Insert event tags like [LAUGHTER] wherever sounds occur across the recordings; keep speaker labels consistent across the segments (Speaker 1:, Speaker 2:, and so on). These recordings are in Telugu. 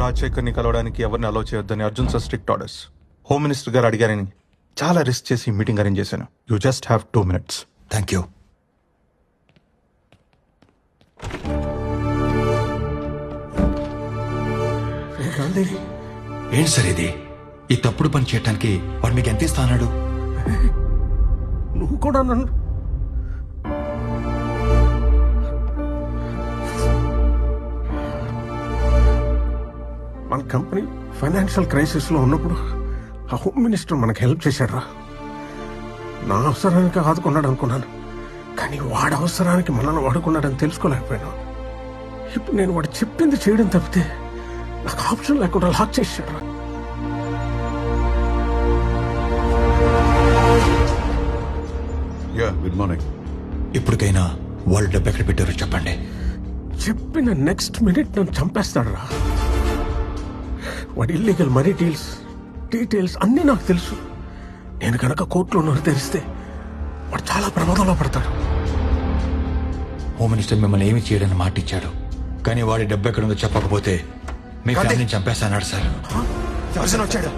Speaker 1: రాజశేఖర్ని కలవడానికి ఎవరిని అలౌ చేయొద్దని Arjun sir strict orders home minister గారు అడిగారని చాలా రిస్క్ చేసి మీటింగ్ అరేంజ్ చేశాను. You just have two minutes
Speaker 2: thank you ఏంటి సార్ ఇది? ఈ తప్పుడు పని చేయడానికి వాడు మీకు ఎంత ఇస్తా అన్నాడు
Speaker 3: నువ్వు కూడా నన్ను కంపెనీ ఫైనాన్షియల్ క్రైసిస్లో ఉన్నప్పుడు ఆ హోమ్ మినిస్టర్ మనకు హెల్ప్ చేశాడురా. నా అవసరానికి ఆదుకున్నాడు అనుకున్నాను. కానీ వాడి అవసరానికి మనల్ని వాడుకున్నాడని తెలుసుకోలేకపోయాను. ఇప్పుడు నేను వాడు చెప్పింది చేయడం తప్పితే నాకు ఆప్షన్ లేకుండా లాక్ చేశాడు
Speaker 4: యా గుడ్ మార్నింగ్
Speaker 2: ఇప్పటికైనా వాళ్ళు డబ్బు ఎక్కడ పెట్టారో చెప్పండి.
Speaker 3: చెప్పిన నెక్స్ట్ మినిట్ నన్ను చంపేస్తాడు రా వాడి ఇల్లీగల్ మనీ డీల్స్ డీటెయిల్స్ అన్నీ నాకు తెలుసు. నేను కనుక కోర్టులో నోరు తెరిస్తే వాడు చాలా ప్రమాదంలో పడతాడు.
Speaker 2: హోమ్ మినిస్టర్ మిమ్మల్ని ఏమి చేయడని మాట ఇచ్చాడు. కానీ వాడి డబ్బు ఎక్కడుందో చెప్పకపోతే మీ ఫ్యామిలీని చంపేస్తాన్నాడు సార్.
Speaker 1: వచ్చాడు?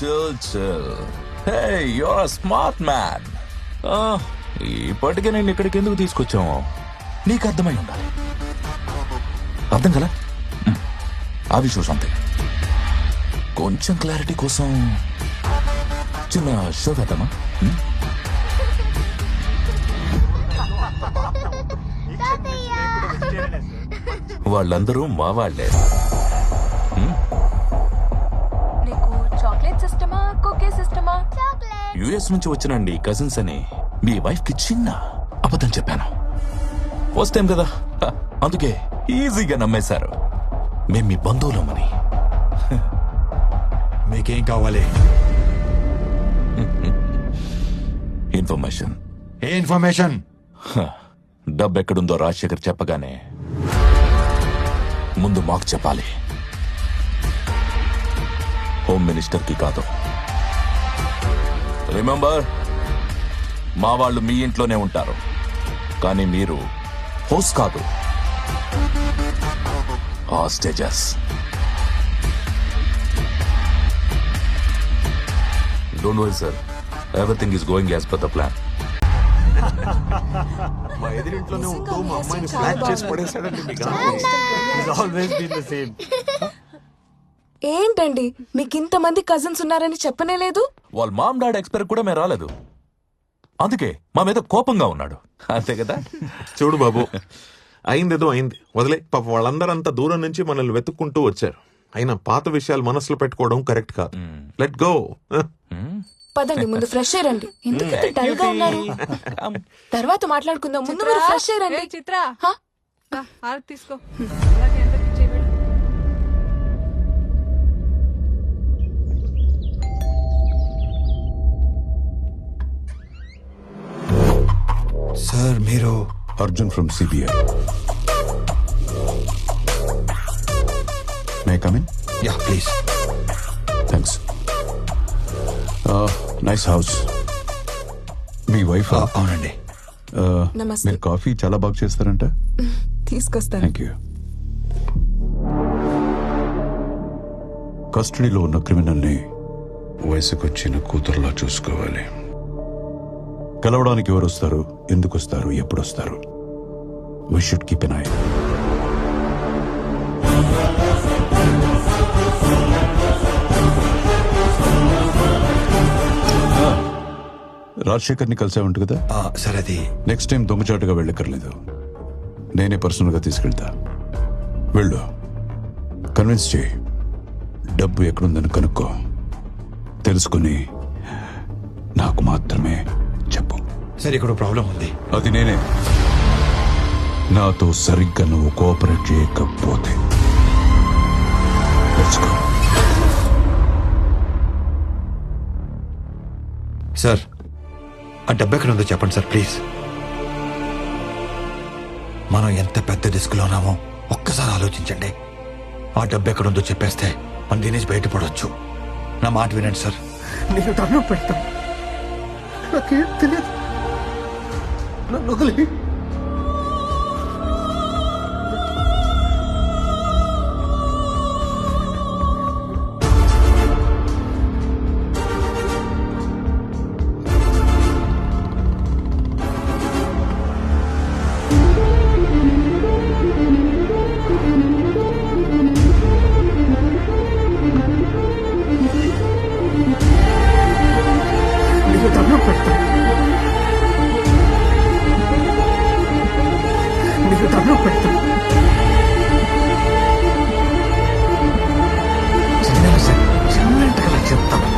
Speaker 5: Hey, you're a smart man. Ah, ఇప్పటికే నేను ఇక్కడికి ఎందుకు తీసుకొచ్చాము నీకు అర్థమై ఉండాలి. అర్థం కదా? అవి సంథింగ్ కొంచెం క్లారిటీ కోసం చిన్న షో వేద్దామా? వాళ్ళందరూ మా వాళ్ళే. యుఎస్ నుంచి వచ్చినండి కజిన్స్ అని మీ వైఫ్కి చిన్న అబద్ధం చెప్పాను. ఫస్ట్ టైం కదా? అందుకే ఈజీగా నమ్మేశారు. మేం మీ బంధువులమని. [LAUGHS]
Speaker 2: మీకేం కావాలి? [LAUGHS]
Speaker 5: ఇన్ఫర్మేషన్
Speaker 2: ఏ ఇన్ఫర్మేషన్
Speaker 5: డబ్బు ఎక్కడుందో రాజశేఖర్ చెప్పగానే ముందు మాకు చెప్పాలి. హోమ్ మినిస్టర్కి కాదు. రిమెంబర్ మా వాళ్ళు మీ ఇంట్లోనే ఉంటారు. కానీ మీరు హోస్ట్ కాదు. Hostages don't worry sir everything is going as per the plan
Speaker 4: మా ఎదురింట్లోనే ఉంటూ మా అమ్మాయిని ఫ్లాట్ చేసి పడేశాడండి మీ Gandhi. Always been the same
Speaker 6: ఏంటండి? మీకు ఇంతమంది కజిన్స్ ఉన్నారని చెప్పనే లేదు?
Speaker 5: వాళ్ళ మామ్ డాడ్ ఎక్స్పైర్ కూడా మేము రాలేదు. అందుకే మా మీద కోపంగా ఉన్నాడు. అంతే కదా?
Speaker 7: చూడు బాబు అయిందేదో అయింది. వదిలే పాప వాళ్ళందరూ అంత దూరం నుంచి మనల్ని వెతుక్కుంటూ వచ్చారు. అయినా పాత విషయాలు మనసులో పెట్టుకోవడం కరెక్ట్ కాదు. లెట్ గో
Speaker 6: పదండి ముందు ఫ్రెష్ అయ్యండి ఎందుకు ఇంత డల్గా ఉన్నారు? తర్వాత మాట్లాడుకుందాం. ముందు మీరు ఫ్రెష్ అయ్యండి
Speaker 8: ఏ చిత్ర. తీసుకో.
Speaker 2: మీరు
Speaker 9: Arjun from CBI may come in
Speaker 2: yeah please
Speaker 9: thanks nice house me wife
Speaker 2: అవునండి.
Speaker 6: నమస్తే.
Speaker 9: మీరు కాఫీ చాలా బాగా చేస్తారంట?
Speaker 6: తీసుకొస్తాను.
Speaker 9: థ్యాంక్ యూ కస్టడీలో ఉన్న క్రిమినల్ని వయసుకొచ్చిన కూతురులా చూసుకోవాలి. కలవడానికి ఎవరు వస్తారు ఎందుకు వస్తారు ఎప్పుడు వస్తారు we should keep an eye రాజశేఖర్ని కలిసావంట కదా
Speaker 2: సార్ అది.
Speaker 9: నెక్స్ట్ టైం దొంగచాటుగా వెళ్ళక్కర్లేదు. నేనే పర్సనల్గా తీసుకెళ్తా. వెళ్ళు. కన్విన్స్ చేయి. డబ్బు ఎక్కడుందని కనుక్కో. తెలుసుకుని నాకు మాత్రమే చెప్పు.
Speaker 2: సార్ ఇక్కడ ప్రాబ్లం ఉంది.
Speaker 9: అది నేనే. నాతో సరిగ్గా నువ్వు కోఆపరేట్ చేయకపోతే.
Speaker 2: సార్ ఆ డబ్బు ఎక్కడ ఉందో చెప్పండి సార్ ప్లీజ్. మనం ఎంత పెద్ద రిస్క్లో ఉన్నామో ఒక్కసారి ఆలోచించండి. ఆ డబ్బు ఎక్కడ ఉందో చెప్పేస్తే మనం దీని నుంచి బయటపడవచ్చు నా మాట వినండి సార్.
Speaker 3: నీకు దండం పెడతాను. నాకేం తెలియదు. నన్ను వదిలి నీకు పెడతాను నీకు దండం పెడతాను చిన్న చిన్నగా చెప్తాను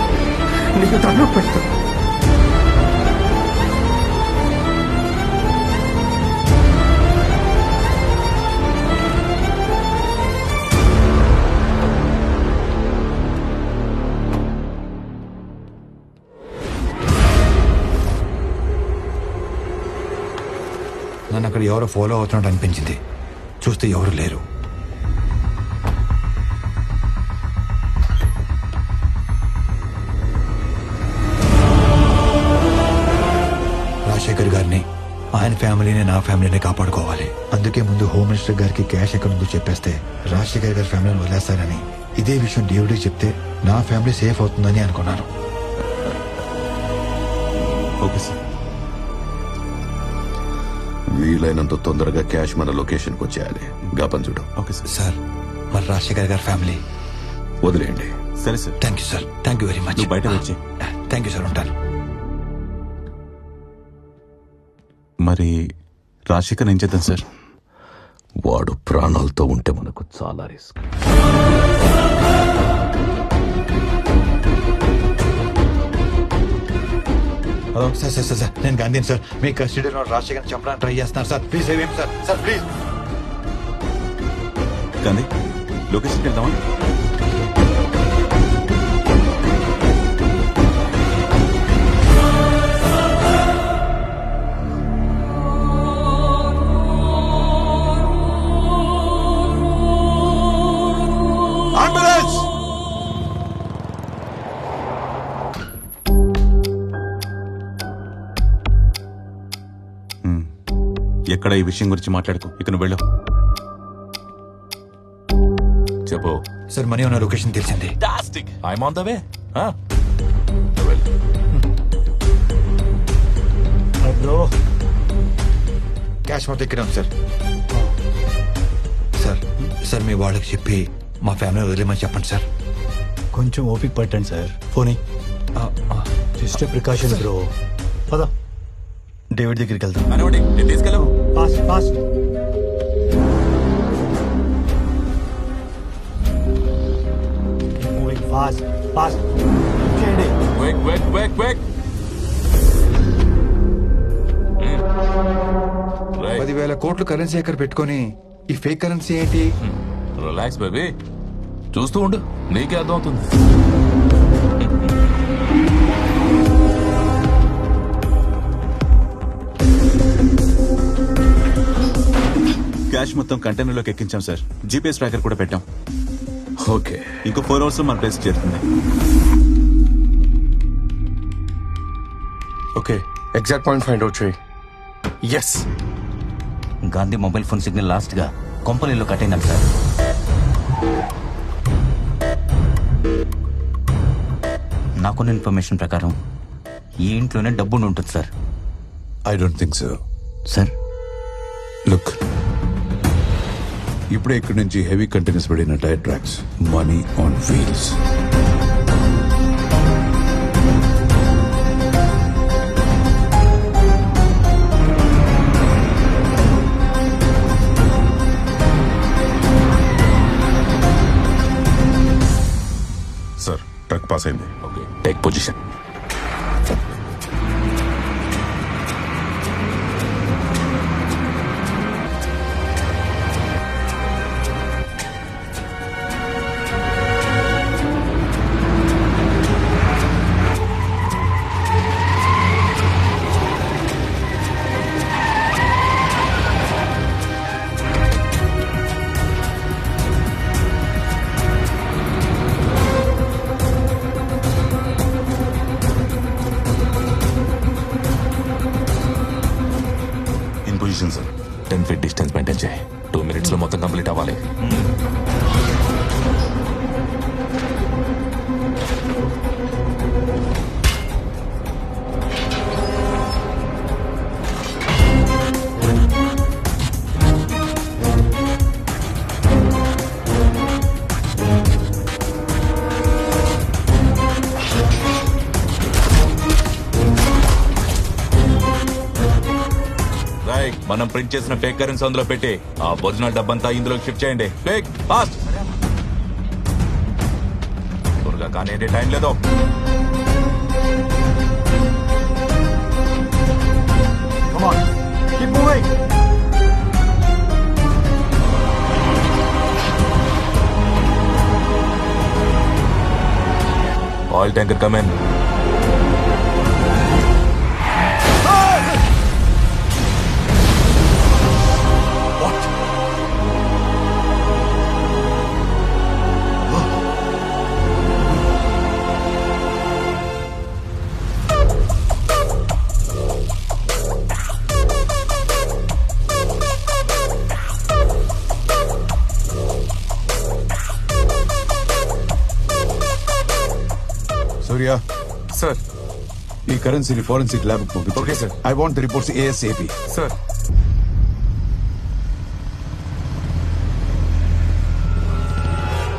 Speaker 3: నీకు దండం పెడతాను
Speaker 2: అక్కడ ఎవరో ఫాలో అవుతున్నట్టు అనిపించింది. చూస్తే ఎవరు లేరు. రాజశేఖర్ గారిని ఆయన ఫ్యామిలీని నా ఫ్యామిలీని కాపాడుకోవాలి. అందుకే ముందు హోమ్ మినిస్టర్ గారికి క్యాష్ ఎక్కడ ఉందో చెప్పేస్తే రాజశేఖర్ గారి ఫ్యామిలీని వదిలేస్తారని ఇదే విషయం డేవిడ్ చెప్తే నా ఫ్యామిలీ సేఫ్ అవుతుందని అనుకున్నాను.
Speaker 9: Okay sir.
Speaker 10: వీలైనంత తొందరగా క్యాష్ మన లొకేషన్కి వచ్చేయాలి. గాపన్ చూడు.
Speaker 9: Okay sir.
Speaker 2: సార్ మరి రాజశేఖర్ గారి ఫ్యామిలీ.
Speaker 10: వదిలేయండి.
Speaker 9: సరే sir.
Speaker 2: Thank you sir. Thank you very much
Speaker 9: నువ్వు బయట వచ్చి.
Speaker 2: థ్యాంక్ యూ సార్ ఉంటాను.
Speaker 9: మరి రాజశేఖర్ ఏం చేద్దాం సార్?
Speaker 10: వాడు ప్రాణాలతో ఉంటే మనకు చాలా risk.
Speaker 2: Hello sir sir sir sir నేను గాంధీని సార్ మీ కస్టడీలో రాజశేఖర్ చంపడానికి ట్రై చేస్తున్నారు సార్ ప్లీజ్ ఏం సార్ సార్ ప్లీజ్
Speaker 9: గాంధీ లొకేషన్కి వెళ్దామా?
Speaker 1: ఎక్కడ ఈ విషయం గురించి మాట్లాడుకో ఇక నువ్వు వెళ్ళు.
Speaker 5: చెప్పు.
Speaker 2: సార్ మనీ ఉన్న లొకేషన్ తెలిసింది.
Speaker 5: I'm on the way
Speaker 2: cash మొత్తం ఇక్కడే సార్. సార్ సార్ మీ వాళ్ళకి చెప్పి మా ఫ్యామిలీ వదిలేమని చెప్పండి సార్.
Speaker 11: కొంచెం ఓపిక పట్టండి సార్.
Speaker 2: ఆ,
Speaker 11: జస్ట్ ప్రికాషన్ బ్రో. పద. డేవిడ్ దగ్గరికి వెళ్దాం.
Speaker 5: మనోడి నేను తీసుకెళ్ళవు
Speaker 11: fast fast. Moving fast fast చేయండి.
Speaker 5: క్విక్ క్విక్ క్విక్ క్విక్
Speaker 2: పదివేల కోట్లు కరెన్సీ ఎక్కడ పెట్టుకొని ఈ ఫేక్ కరెన్సీ ఏంటి?
Speaker 5: రిలాక్స్ బేబీ చూస్తూ ఉండు. నీకే అర్థమవుతుంది.
Speaker 9: క్యాష్ మొత్తం కంటైనర్లోకి ఎక్కించాం సార్. జీపీఎస్ ట్రాకర్ కూడా పెట్టాం.
Speaker 4: ఓకే.
Speaker 9: ఇంకో ఫోర్ అవర్స్ మన ప్లేస్ చేరుతుంది
Speaker 4: okay. Exact point find out చేయి yes
Speaker 12: Gandhi mobile phone signal లాస్ట్గా కొంపలిలో కట్ అయిందంట సార్. నాకున్న ఇన్ఫర్మేషన్ ప్రకారం ఈ ఇంట్లోనే డబ్బు ఉంటుంది sir.
Speaker 9: I don't think so
Speaker 12: sir.
Speaker 9: Look ఇప్పుడే ఇక్కడి నుంచి హెవీ కంటైనర్స్ పడిన tyre tracks. Money on wheels
Speaker 10: sir truck pass అయింది.
Speaker 5: Okay take position position sir ten feet distance maintain చేయి. టూ మినిట్స్లో మొత్తం కంప్లీట్ అవ్వాలి. మనం ప్రింట్ చేసిన ఫేక్ కరెన్సీ అందులో పెట్టి ఆ ఒరిజినల్ డబ్బంతా ఇందులో షిఫ్ట్ చేయండి. ఫేక్ ఫాస్ట్ త్వరగా కానీ టైం లేదు. ఆయిల్ ట్యాంకర్
Speaker 9: సూర్య
Speaker 4: సార్
Speaker 9: ఈ కరెన్సీని ఫోరెన్సిక్ ల్యాబ్ పంపించు
Speaker 4: Okay, sir.
Speaker 9: I want reports ASAP
Speaker 4: sir